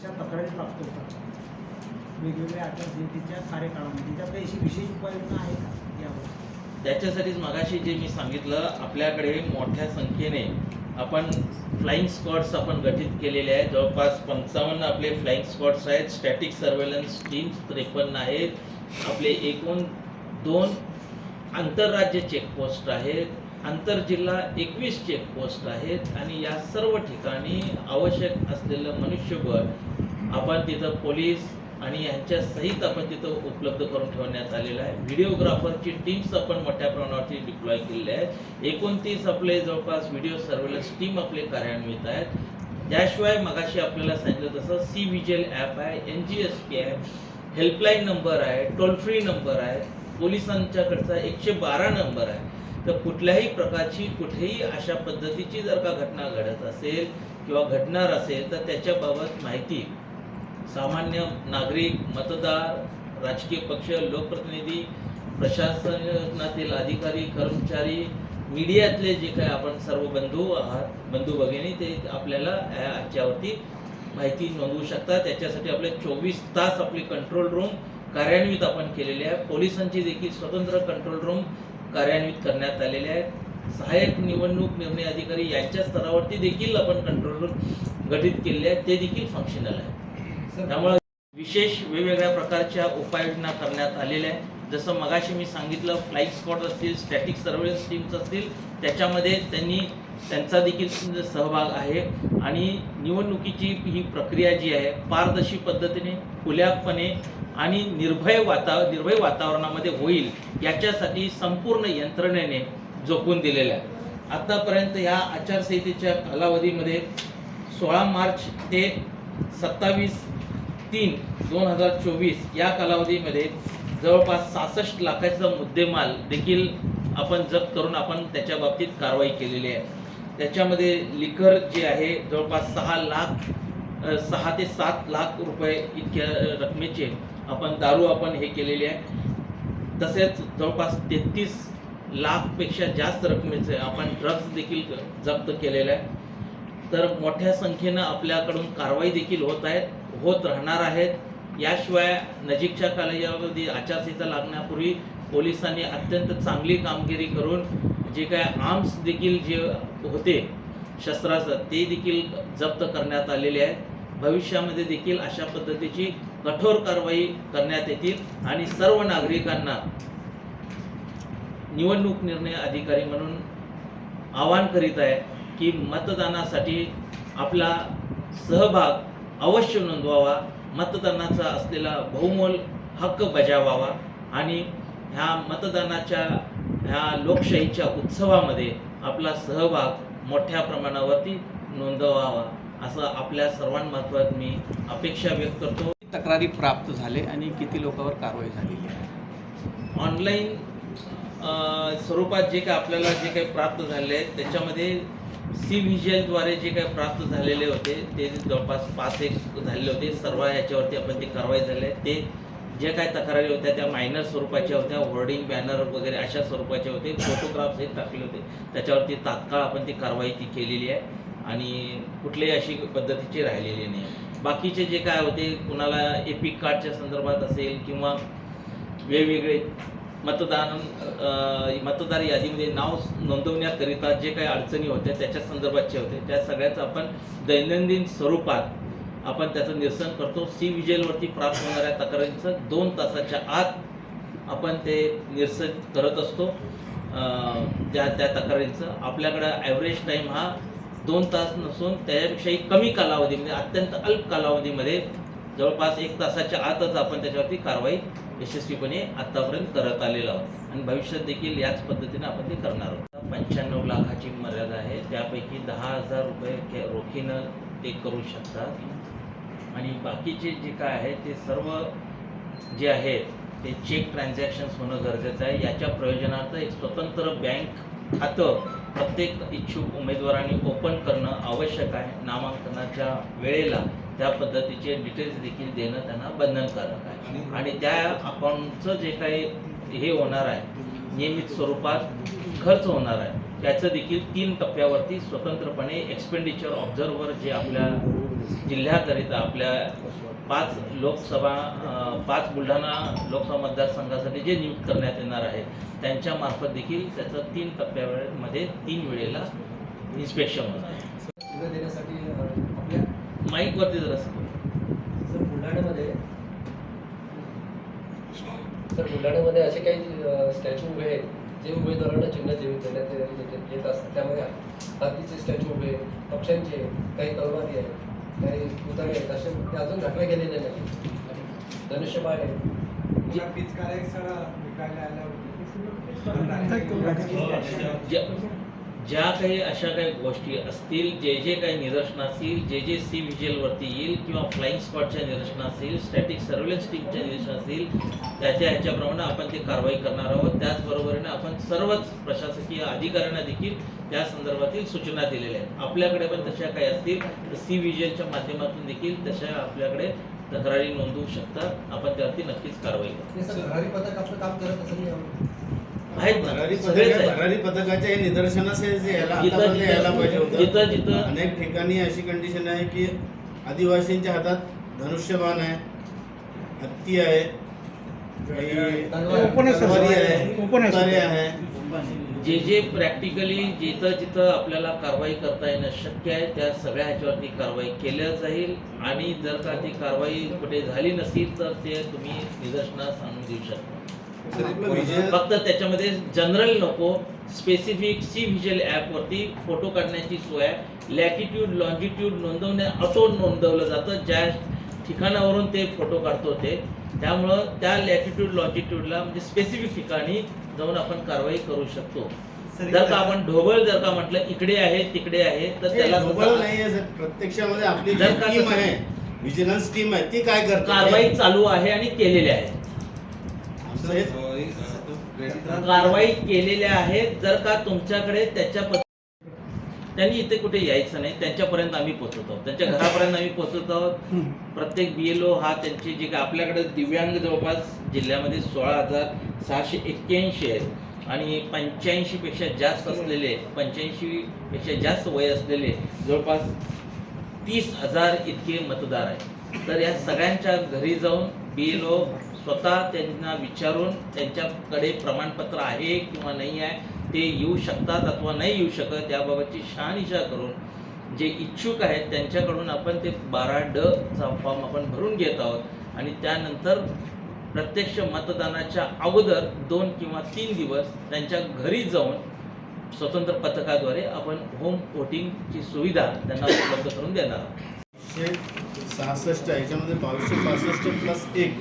अशा तक्रारी प्राप्त होतात. वेगवेगळ्या आचारसंहितेच्या कार्यकाळामध्ये त्यात काही अशी विशेष उपाययोजना आहे का यावर? त्याच्यासाठीच मगाशी जे मी सांगितलं आपल्याकडे मोठ्या संख्येने आपण फ्लाईंग स्क्वॉड्स आपण गठीत केलेले आहेत. जवळपास पंचावन्न आपले फ्लाईंग स्क्वॉड्स आहेत. स्टॅटिक सर्वेलन्स टीम्स त्रेपन्न आहेत. आपले एकूण दोन आंतरराज्य चेकपोस्ट आहेत. आंतरजिल्हा एकवीस चेकपोस्ट आहेत आणि या सर्व ठिकाणी आवश्यक असलेलं मनुष्यबळ आपण तिथं पोलीस आणि यांच्या सहित आपण तिथं उपलब्ध करून ठेवण्यात आलेलं आहे. व्हिडिओग्राफरची टीम्स आपण मोठ्या प्रमाणावरती डिप्लॉय केलेली आहेत. एकोणतीस आपले जवळपास व्हिडिओ सर्वेलन्स टीम आपले कार्यान्वित आहेत. त्याशिवाय मगाशी आपल्याला सांगितलं तसं सी व्हिजल ॲप आहे एन जी एस पी आहे हेल्पलाईन नंबर आहे टोल फ्री नंबर आहे पोलिसांच्याकडचा एकशे बारा नंबर आहे. तर कुठल्याही प्रकारची कुठेही अशा पद्धतीची जर का घटना घडत असेल किंवा घडणार असेल तर त्याच्याबाबत माहिती सामान्य नागरिक मतदार राजकीय पक्ष लोकप्रतिनिधी प्रशासनातील अधिकारी कर्मचारी मीडियातले जे काय आपण सर्व बंधू आहात बंधू भगिनी ते आपल्याला या याच्यावरती माहिती नोंदवू शकतात. त्याच्यासाठी आपले चोवीस तास आपली कंट्रोल रूम कार्यान्वित आपण केलेले आहे. पोलिसांची देखील स्वतंत्र कंट्रोल रूम कार्यान्वित करण्यात आलेले आहेत. सहाय्यक निवडणूक निर्णय अधिकारी यांच्या स्तरावरती देखील आपण कंट्रोल रूम गठीत केलेले आहेत. ते देखील फंक्शनल आहे त्यामुळे विशेष वेगवेगळ्या प्रकारच्या उपाययोजना करण्यात आलेल्या आहेत. जसं मगाशी मी सांगितलं फ्लाईंग स्पॉट असतील स्टॅटिक सर्वेलन्स टीम्स असतील त्याच्यामध्ये त्यांनी त्यांचा देखील सहभाग आहे. आणि निवडणुकीची ही प्रक्रिया जी आहे पारदर्शी पद्धतीने खुल्यापणे आणि निर्भय वाता निर्भय वातावरणामध्ये होईल याच्यासाठी संपूर्ण यंत्रणेने झोपून दिलेलं आहे आतापर्यंत या आचारसंहितेच्या कालावधीमध्ये सोळा मार्च ते सत्तावीस तीन दोन हजार चोवीस या कालावधीमध्ये जवळपास सहासष्ट लाखाचा मुद्देमाल देखील आपण जप्त करून आपण त्याच्या बाबतीत कारवाई केलेली आहे. त्याच्यामध्ये लिकर जे आहे जवळपास सहा लाख सहा ते सात लाख रुपये इतक्या रकमेचे आपण दारू आपण हे केलेले आहे. तसेच जवळपास तेहतीस लाखपेक्षा जास्त रकमेचे आपण ड्रग्ज देखील जप्त केलेले आहे. तर मोठ्या संख्येनं आपल्याकडून कारवाई देखील होत आहेत होत राहणार आहेत. याशिवाय नजीकच्या कालावधी आचारसंहिता लागण्यापूर्वी पोलिसांनी अत्यंत चांगली कामगिरी करून जे काय आर्म्स देखील जे होते शस्त्राचं ते देखील जप्त करण्यात आलेले आहेत भविष्यामध्ये देखील अशा पद्धतीची कठोर कारवाई करण्यात येतील आणि सर्व नागरिकांना निवडणूक निर्णय अधिकारी म्हणून आवाहन करीत आहे की मतदानासाठी आपला सहभाग अवश्य नोंदवावा. मतदानाचा असलेला बहुमोल हक्क बजावावा आणि ह्या मतदानाच्या ह्या लोकशाहीच्या उत्सवामध्ये आपला सहभाग मोठ्या प्रमाणावरती नोंदवावा. असं आपल्या सर्वांमार्फत मी अपेक्षा व्यक्त करतो. तक्रारी प्राप्त झाले आणि किती लोकांवर कारवाई झालेली आहे? ऑनलाईन स्वरूपात जे काय आपल्याला जे काही प्राप्त झाले आहेत त्याच्यामध्ये सी व्हिज्युअलद्वारे जे काही प्राप्त झालेले होते ते जवळपास पाच एक झालेले होते. सर्व याच्यावरती आपण ती कारवाई झाली आहे ते जे काय तक्रारी होत्या त्या मायनर स्वरूपाच्या होत्या. होर्डिंग बॅनर वगैरे अशा स्वरूपाचे होते. फोटोग्राफ्स हे टाकले होते. त्याच्यावरती तात्काळ आपण ती कारवाई ती केलेली आहे. आणि कुठल्याही अशी पद्धतीची राहिलेली नाही आहे. बाकीचे जे काय होते कुणाला एपिक कार्डच्या संदर्भात असेल किंवा वेगवेगळे मतदान मतदार यादीमध्ये नाव नोंदवण्याकरिता जे काही अडचणी होत्या त्याच्या संदर्भातचे होते. त्या सगळ्याचं आपण दैनंदिन स्वरूपात आपण त्याचं निरसन करतो. सी विजेलवरती प्राप्त होणाऱ्या तक्रारींचं दोन तासाच्या आत आपण ते निरसन करत असतो. त्या त्या तक्रारींचं. आपल्याकडं ॲव्हरेज टाईम हा दोन तास नसून त्याच्यापेक्षाही कमी कालावधीमध्ये अत्यंत अल्प कालावधीमध्ये जवळपास एक तासाच्या आतच आपण त्याच्यावरती कारवाई यशस्वीपणे आतापर्यंत करत आलेलो आहोत. आणि भविष्यात देखील याच पद्धतीने आपण ते करणार आहोत. पंच्याण्णव लाखाची मर्यादा आहे. त्यापैकी दहा हजार रुपये रोखीनं ते करू शकतात. आणि बाकीचे जे काय आहे ते सर्व जे आहे ते चेक ट्रान्झॅक्शन्स होणं गरजेचं आहे. याच्या प्रयोजनार्थ एक स्वतंत्र बँक खातं प्रत्येक इच्छुक उमेदवारांनी ओपन करणं आवश्यक आहे. नामांकनाच्या वेळेला त्या पद्धतीचे डिटेल्स देखील देणं त्यांना बंधनकारक आहे. आणि त्या अकाउंटचं जे काही हे होणार आहे नियमित स्वरूपात खर्च होणार आहे त्याचं देखील तीन टप्प्यावरती स्वतंत्रपणे एक्सपेंडिचर ऑब्झर्वर जे आपल्या जिल्ह्याकरिता आपल्या पाच लोकसभा पाच बुलढाणा लोकसभा मतदारसंघासाठी जे नियुक्त करण्यात येणार आहे त्यांच्यामार्फत देखील त्याचं तीन टप्प्यामध्ये तीन वेळेला इन्स्पेक्शन होणार आहे. देण्यासाठी आपल्या माईकवरती जर सर बुलढाण्यामध्ये सर बुलढाण्यामध्ये असे काही स्टॅच्यू उभे आहेत जे उमेदवारांना चिन्ह देऊन देण्यात येत- असतात. त्यामध्ये हातीचे स्टॅच्यू उभे पक्ष्यांचे काही तलवारी आहेत. काही पुतळे आहेत असे ते अजून दाखले गेलेले नाही धनुष्यबाण आहे ज्या ज्या काही अशा काही गोष्टी असतील जे जे काही निदर्शन असतील जे जे सी व्हिज्युअलवरती येईल किंवा फ्लाईंग स्पॉटच्या निदर्शन असतील स्टॅटिक सर्व्हिलन्स टीमच्या निदर्शन असतील त्याच्या ह्याच्याप्रमाणे आपण ते कारवाई करणार आहोत. त्याचबरोबरीने आपण सर्वच प्रशासकीय अधिकाऱ्यांना देखील त्या संदर्भातील सूचना दिलेल्या आहेत. आपल्याकडे पण तशा काही असतील तर सी व्हिज्युअलच्या माध्यमातून देखील तशा आपल्याकडे तक्रारी नोंदवू शकतात. आपण त्यावरती नक्कीच कारवाई करू. आहेत भरारी पथकाच्या हे निदर्शनास यायला पाहिजे होतं. जिथं जिथं अनेक ठिकाणी अशी कंडिशन आहे की आदिवासींच्या हातात धनुष्यबाण आहे हत्ती आहे जे जे प्रॅक्टिकली जिथं जिथं आपल्याला कारवाई करता येणं शक्य आहे त्या सगळ्या ह्याच्यावरती कारवाई केल्या जाईल. आणि जर का ती कारवाई कुठे झाली नसेल तर ते तुम्ही निदर्शनास आणून देऊ शकता. फक्त त्याच्यामध्ये जनरल नको. स्पेसिफिक सी व्हिज्युअल ॲपवरती फोटो काढण्याची सोय आहे. लॅटिट्यूड लॉन्जिट्यूड नोंदवण्या ऑटो नोंदवलं जातं. ज्या ठिकाणावरून ते फोटो काढतो ते. त्यामुळं त्या लॅटिट्यूड लॉन्जिट्यूडला म्हणजे स्पेसिफिक ठिकाणी जाऊन आपण कारवाई करू शकतो. जर का आपण ढोबळ जर का म्हटलं इकडे आहे तिकडे आहे तर त्याला ढोबळ तसं नाही आहे प्रत्यक्षामध्ये आपली जर का टीम आहे. विजिलन्स टीम आहे. ती काय करते? कारवाई चालू आहे आणि केलेल्या आहे. कारवाई केलेल्या आहेत. जर का तुमच्याकडे त्याच्या त्यांनी इथे कुठे यायचं नाही. त्यांच्यापर्यंत आम्ही पोहोचत आहोत. त्यांच्या घरापर्यंत आम्ही पोहोचत आहोत. प्रत्येक बी एल ओ हा त्यांचे जे काय आपल्याकडे दिव्यांग जवळपास जिल्ह्यामध्ये सोळा हजार सहाशे एक्क्याऐंशी आहेत. आणि पंच्याऐंशी पेक्षा जास्त असलेले पंच्याऐंशी पेक्षा जास्त वय असलेले जवळपास तीस हजार इतके मतदार आहेत. तर या सगळ्यांच्या घरी जाऊन बी एल ओ स्वतः त्यांना विचारून त्यांच्याकडे प्रमाणपत्र आहे किंवा नाही आहे ते येऊ शकतात अथवा नाही येऊ शकत याबाबतची शहानिशा करून जे इच्छुक आहेत त्यांच्याकडून आपण ते बारा ड चा फॉर्म आपण भरून घेत आहोत. आणि त्यानंतर प्रत्यक्ष मतदानाच्या अगोदर दोन किंवा तीन दिवस त्यांच्या घरी जाऊन स्वतंत्र पथकाद्वारे आपण होम वोटिंगची सुविधा त्यांना उपलब्ध करून देणार आहोत. सहासष्ट याच्यामध्ये बावीसशे पासष्ट प्लस एक.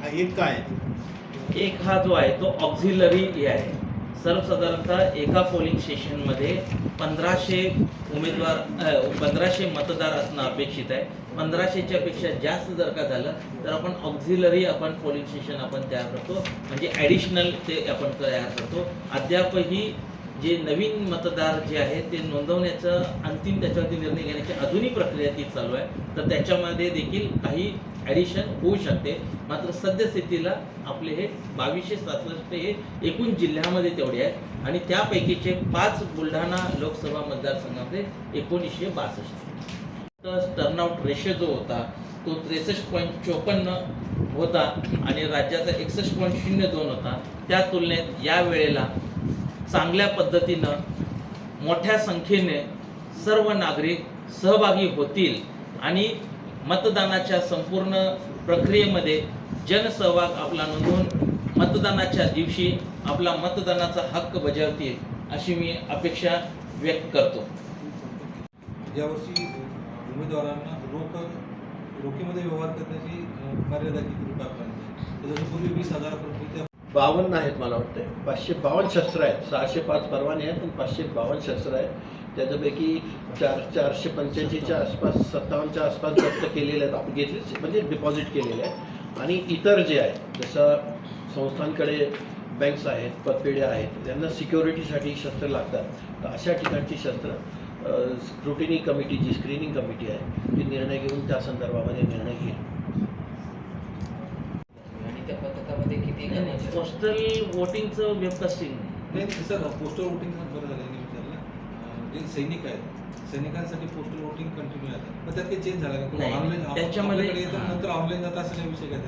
हा एक काय? एक हा जो आहे तो ऑक्झिलरी हे आहे. सर्वसाधारणतः एका पोलिंग स्टेशनमध्ये पंधराशे उमेदवार पंधराशे मतदार असणं अपेक्षित आहे. पंधराशेच्या पेक्षा जास्त जर का झालं तर आपण ऑक्झिलरी आपण पोलिंग स्टेशन आपण तयार करतो. म्हणजे ॲडिशनल ते आपण तयार करतो. अद्यापही जे नवीन मतदार जे आहेत ते नोंदवण्याचं अंतिम त्याच्यावरती निर्णय घेण्याची अजूनही प्रक्रिया ती चालू आहे. तर त्याच्यामध्ये देखील काही ॲडिशन होऊ शकते. मात्र सद्यस्थितीला आपले हे बावीसशे सासष्ट हे एकूण जिल्ह्यामध्ये तेवढे आहेत. आणि त्यापैकीचे पाच बुलढाणा लोकसभा मतदारसंघामध्ये एकोणीसशे बासष्ट. तर टर्नआउट रेशो जो होता तो त्रेसष्ट पॉईंट चोपन्न होता आणि राज्याचा एकसष्ट पॉईंट शून्य दोन होता. त्या तुलनेत या वेळेला चांगल्या पद्धतीनं मोठ्या संख्येने सर्व नागरिक सहभागी होतील आणि मतदानाच्या संपूर्ण प्रक्रियेमध्ये जनसहभाग आपला नोंदवून मतदानाच्या दिवशी आपला मतदानाचा हक्क बजावतील अशी मी अपेक्षा व्यक्त करतो. यावर्षी उमेदवारांना रोख रोखीमध्ये व्यवहार करण्याची मर्यादा किती रुपये जसं पूर्वी वीस हजार बावन्न आहेत मला वाटतं पाचशे बावन्न शस्त्र आहेत. सहाशे पाच परवाने आहेत पण पाचशे बावन्न शस्त्र आहेत. त्याच्यापैकी चार चारशे पंच्याऐंशीच्या आसपास सत्तावन्नच्या आसपास जप्त केलेले आहेत. आपण घेतले म्हणजे डिपॉझिट केलेले आहेत. आणि इतर जे आहेत जसं संस्थांकडे बँक्स आहेत पतपेढ्या आहेत त्यांना सिक्युरिटीसाठी शस्त्र लागतात. तर अशा ठिकाणची शस्त्र स्क्रुटिनी कमिटी जी स्क्रीनिंग कमिटी आहे ती निर्णय घेऊन त्या संदर्भामध्ये निर्णय घेईल आणि त्या पथकामध्ये किती जणांचे- पोस्टल वोटिंगचं वेबकास्टिंग नाही सर पोस्टल वोटिंग बरं झालं यांनी विचारलं. जे सैनिक आहेत सैनिकांसाठी पोस्टल वोटिंग कंटिन्यू आहे. पण त्यात काही चेंज झाला का? ऑनलाईन त्याच्यामध्ये-. नंतर ऑनलाईन जातं असं काही विषय काय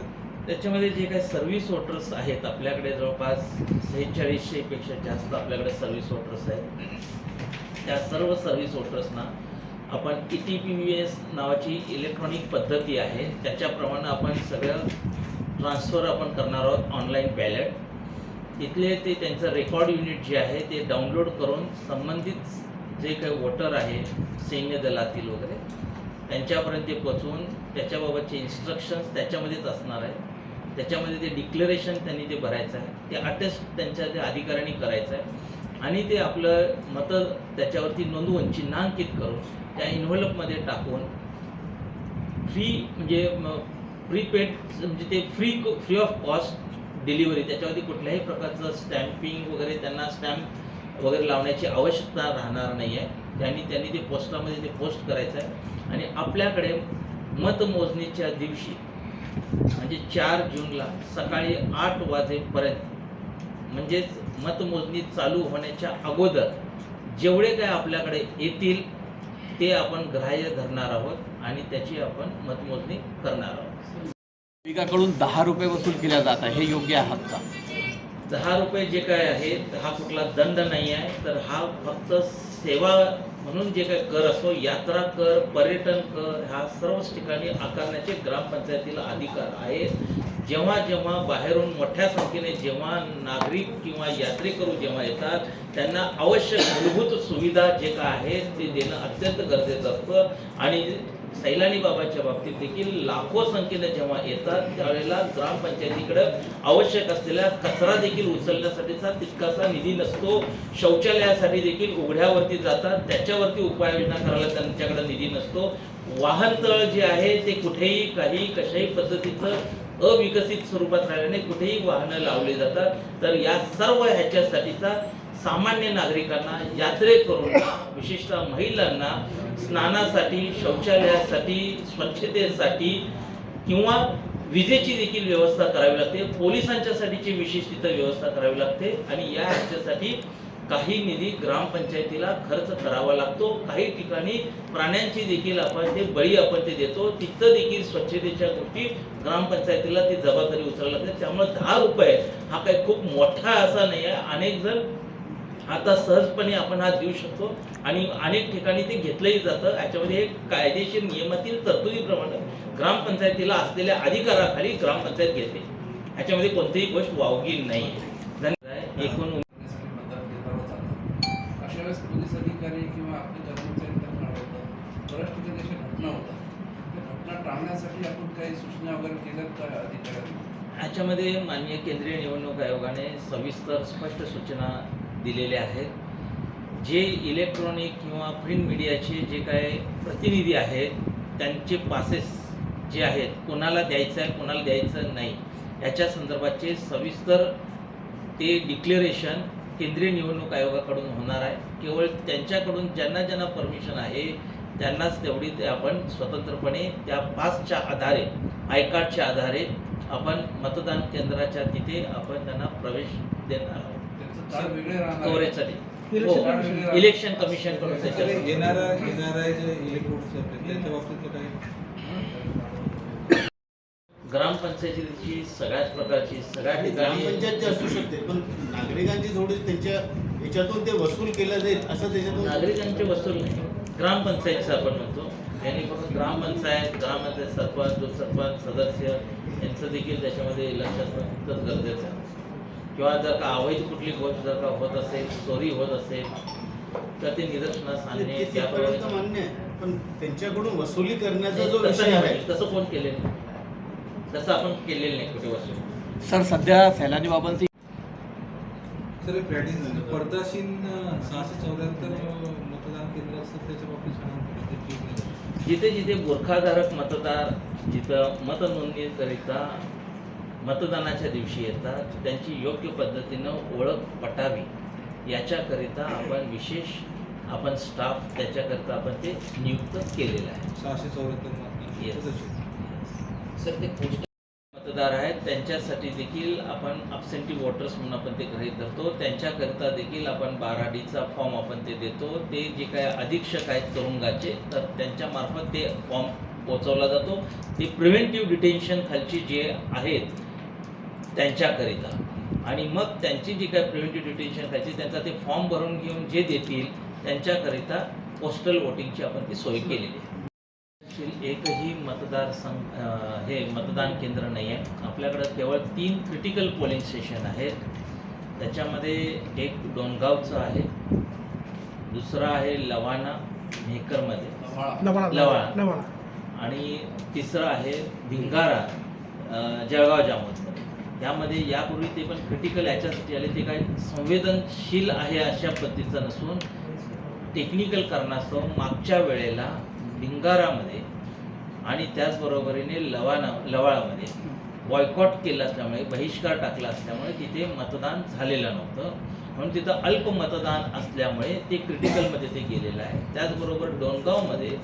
त्याच्यामध्ये जे काही सर्व्हिस वोटर्स आहेत आपल्याकडे जवळपास सेहेचाळीसशेपेक्षा जास्त आपल्याकडे सर्व्हिस वोटर्स आहेत. त्या सर्व सर्व्हिस वोटर्सना आपण E T P V S नावाची इलेक्ट्रॉनिक पद्धती आहे. त्याच्याप्रमाणे आपण सगळं ट्रान्सफर आपण करणार आहोत ऑनलाईन बॅलेट. तिथले ते त्यांचं रेकॉर्ड युनिट जे आहे ते डाउनलोड करून संबंधित जे काही वोटर आहे सैन्य दलातील वगैरे त्यांच्यापर्यंत ते पोचवून त्याच्याबाबतचे इन्स्ट्रक्शन्स त्याच्यामध्येच असणार आहे. त्याच्यामध्ये ते डिक्लेरेशन त्यांनी ते भरायचं आहे. ते अटेस्ट त्यांच्या त्या अधिकाऱ्यांनी करायचं आहे. आणि ते आपलं मतं त्याच्यावरती नोंदवून चिन्हांकित करून त्या इन्व्हलपमध्ये टाकून फ्री म्हणजे प्रीपेड म्हणजे ते free free of cost delivery त्याच्यावरती कुठल्याही प्रकारचं स्टॅम्पिंग वगैरे त्यांना स्टॅम्प वगैरे लावण्याची आवश्यकता राहणार नाही आहे त्यांनी त्यांनी ते पोस्टामध्ये ते पोस्ट करायचं आहे. आणि आपल्याकडे मतमोजणीच्या दिवशी म्हणजे चार जूनला सकाळी आठ वाजेपर्यंत म्हणजेच मतमोजणी चालू होण्याच्या अगोदर जेवढे काय आपल्याकडे येतील ते आपण ग्राह्य धरणार आहोत आणि त्याची आपण मतमोजणी करणार आहोत. नागरिकाकडून दहा रुपये वसूल केल्या जात आहे. हे योग्य आहात का दहा रुपये जे काय आहे हा कुठला दंड नाही आहे तर हा फक्त सेवा म्हणून जे काय कर असतो यात्रा कर पर्यटन कर ह्या सर्वच ठिकाणी आकारण्याचे ग्रामपंचायतीला अधिकार आहेत. जेव्हा जेव्हा बाहेरून मोठ्या संख्येने जेव्हा नागरिक किंवा यात्रेकरू जेव्हा येतात त्यांना आवश्यक मूलभूत सुविधा जे काय आहेत ते देणं अत्यंत गरजेचं असतं. आणि सैलानी बाबाच्या बाबतीत देखील लाखो संख्येने जेव्हा येतात त्यावेळेला ग्रामपंचायतीकडं आवश्यक असलेला कचरा देखील उचलण्यासाठीचा तितकासा निधी नसतो. शौचालयासाठी देखील उघड्यावरती जातात. त्याच्यावरती उपाययोजना करायला त्यांच्याकडे निधी नसतो. वाहनतळ जे आहे ते कुठेही काही कशाही पद्धतीचं अविकसित स्वरूपात राहिल्याने कुठेही वाहनं लावली जातात. तर या सर्व ह्याच्यासाठीचा सामान्य नागरिकांना यात्रेकरूंना विशेषतः महिलांना स्नानासाठी शौचालयासाठी स्वच्छतेसाठी किंवा विजेची देखील व्यवस्था करावी लागते. पोलिसांच्यासाठीची विशेष तिथं व्यवस्था करावी लागते आणि या ह्याच्यासाठी काही निधी ग्रामपंचायतीला खर्च करावा लागतो. काही ठिकाणी प्राण्यांची देखील आपण ते बळी आपण ते देतो. तिथं देखील स्वच्छतेच्या गोष्टी ग्रामपंचायतीला ती जबाबदारी उचलावी लागते. त्यामुळे दहा रुपये हा काही खूप मोठा असा नाही आहे. अनेक जण आता सहजपणे आपण हा देऊ शकतो. आणि अनेक ठिकाणी ते घेतलंही जातं. याच्यामध्ये एक कायदेशीर नियमातील तरतुदीप्रमाणे ग्रामपंचायतीला असलेल्या अधिकाराखाली ग्रामपंचायत घेते. याच्यामध्ये कोणतीही गोष्ट वावगी नाही. धन्यवाद. एकूण अशा वेळेस पोलीस अधिकारी किंवा आपले कर्मचारी त्यांना अडवतात बऱ्याच ठिकाणी अशा घटना होतात. त्या घटना टाळण्यासाठी आपण काही सूचना वगैरे केल्यात का अधिकाऱ्यांना? याच्यामध्ये माननीय केंद्रीय निवडणूक आयोगाने सविस्तर स्पष्ट सूचना दिलेले आहेत. जे इलेक्ट्रॉनिक किंवा प्रिंट मीडियाचे जे काय प्रतिनिधी आहेत त्यांचे पासेस जे आहेत कोणाला द्यायचं आहे कोणाला द्यायचं नाही याच्या संदर्भाचे सविस्तर ते डिक्लेरेशन केंद्रीय निवडणूक आयोगाकडून होणार आहे. केवळ त्यांच्याकडून ज्यांना ज्यांना परमिशन आहे त्यांनाच तेवढी ते आपण स्वतंत्रपणे त्या पासच्या आधारे आय कार्डच्या आधारे आपण मतदान केंद्राच्या तिथे आपण त्यांना प्रवेश देणार आहोत. आहे. हो. इलेक्शन कमिशनकडून सर, त्याच्या येणारा येणारा जे इलेक्ट्रॉनिक्स त्याच्या बाबतीतलं काही ग्रामपंचायतीची सगळ्याच प्रकारची सगळ्या ठिकाणी ग्रामपंचायतची असू शकते पण नागरिकांची थोडी त्यांच्या याच्यातून ते वसूल केलं जाईल असं त्याच्यातून नागरिकांचे वसूल नाही. ग्रामपंचायतचं आपण म्हणतो. जेणेकरून ग्रामपंचायत ग्रामपंचायत सरपंच उपसरपंच सदस्य यांचं देखील त्याच्यामध्ये लक्ष असणं तितकंच गरजेचं आहे. किंवा जर का अवैध कुठली गोष्ट जर का होत असेल चोरी होत असेल तर ते निदर्शनास आणणे त्याप्रमाणे मान्य आहे. पण त्यांच्याकडून वसुली करण्याचा जो विषय आहे. तसं कोण केलेलं नाही. तसं आपण केलेलं नाही कुठे वसूल सर सध्या सैलानी बाबांची सर प्रॅक्टिस सहाशे चौऱ्याहत्तर मतदान केंद्र असतात त्याच्या बाबतीत. जिथे जिथे बुरखाधारक मतदार जिथं मतनोंदणीकरिता मतदानाच्या दिवशी येतात. त्यांची योग्य पद्धतीनं ओळख पटावी. याच्याकरिता आपण विशेष आपण स्टाफ त्याच्याकरिता आपण ते नियुक्त केलेलं आहे. सहाशे चौऱ्याहत्तर. सर ते पोस्ट मतदार आहेत. त्यांच्यासाठी देखील आपण अबसेंटी वोटर्स म्हणून आपण ते गृहीत धरतो. त्यांच्याकरिता देखील आपण बारा डीचा फॉर्म आपण ते देतो. ते जे काय अधीक्षक आहेत तुरुंगाचे तर त्यांच्यामार्फत ते फॉर्म पोचवला जातो. ते प्रिव्हेंटिव्ह डिटेन्शन खालची जे आहेत त्यांच्याकरिता. आणि मग त्यांची जी काय प्रिव्हेंटिव्ह डिटेन्शन खायची त्यांचा ते फॉर्म भरून घेऊन जे देतील त्यांच्याकरिता पोस्टल वोटिंगची आपण ती सोय केलेली आहे. एकही मतदार संघ अं, हे मतदान केंद्र नाही आहे आपल्याकडं केवळ तीन क्रिटिकल पोलिंग स्टेशन आहेत. त्याच्यामध्ये एक डोनगावचं आहे दुसरं आहे लवाना मेहकरमध्ये. लवाळा आणि तिसरं आहे भिंगारा जळगाव जामोदमध्ये. त्यामध्ये यापूर्वी ते पण क्रिटिकल याच्यासाठी आले. ते काय संवेदनशील आहे अशा पद्धतीचं नसून टेक्निकल कारणास्तव मागच्या वेळेला भिंगारामध्ये आणि त्याचबरोबरीने लवाना लवाळामध्ये बॉयकॉट केलं असल्यामुळे बहिष्कार टाकला असल्यामुळे तिथे मतदान झालेलं नव्हतं. म्हणून तिथं अल्प मतदान असल्यामुळे ते क्रिटिकलमध्ये ते गेलेलं आहे. त्याचबरोबर डोनगावमध्ये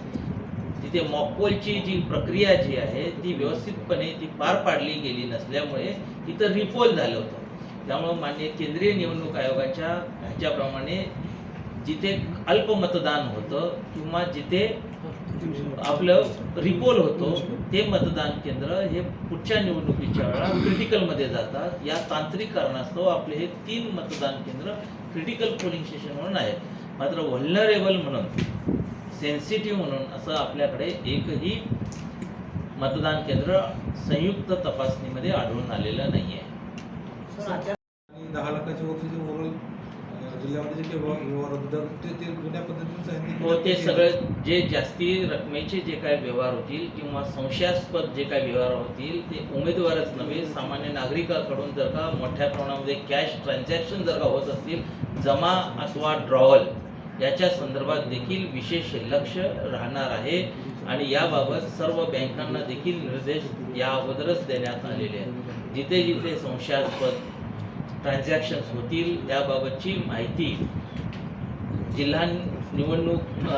तिथे मॉकपोलची जी प्रक्रिया जी आहे ती व्यवस्थितपणे ती पार पाडली गेली नसल्यामुळे तिथं रिपोल झालं होतं. त्यामुळं माननीय केंद्रीय निवडणूक आयोगाच्या ह्याच्याप्रमाणे जिथे अल्प मतदान होतं किंवा जिथे आपलं रिपोल होतो ते मतदान केंद्र हे पुढच्या निवडणुकीच्या वेळा क्रिटिकलमध्ये जातात. या तांत्रिक कारणास्तव आपले हे तीन मतदान केंद्र क्रिटिकल पोलिंग स्टेशन म्हणून आहेत. मात्र व्हल्नरेबल म्हणून सेन्सिटिव्ह म्हणून असं आपल्याकडे एकही मतदान केंद्र संयुक्त तपासणीमध्ये आढळून आलेलं नाही आहे दहा ओव्हरऑल जिल्ह्यामध्ये जे काही व्यवहार होते तर ते ते जुन्या हो ते सगळं जे जास्ती रकमेचे जे काय व्यवहार होतील किंवा संशयास्पद जे काय व्यवहार होतील ते उमेदवारच नव्हे सामान्य नागरिकाकडून जर का मोठ्या प्रमाणामध्ये कॅश ट्रान्झॅक्शन जर का होत असतील जमा अथवा ड्रॉवल याच्या संदर्भात देखील विशेष लक्ष राहणार आहे. आणि याबाबत सर्व बँकांना देखील निर्देश या अगोदरच देण्यात आलेले आहेत. जिथे जिथे संशयास्पद ट्रान्झॅक्शन्स होतील त्याबाबतची माहिती जिल्हा निवडणूक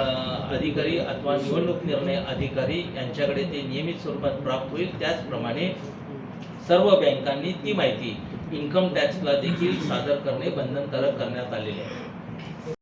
अधिकारी अथवा निवडणूक निर्णय अधिकारी यांच्याकडे ते नियमित स्वरूपात प्राप्त होईल. त्याचप्रमाणे सर्व बँकांनी ती माहिती इन्कम टॅक्सला देखील सादर करणे बंधनकारक करण्यात आलेले आहे.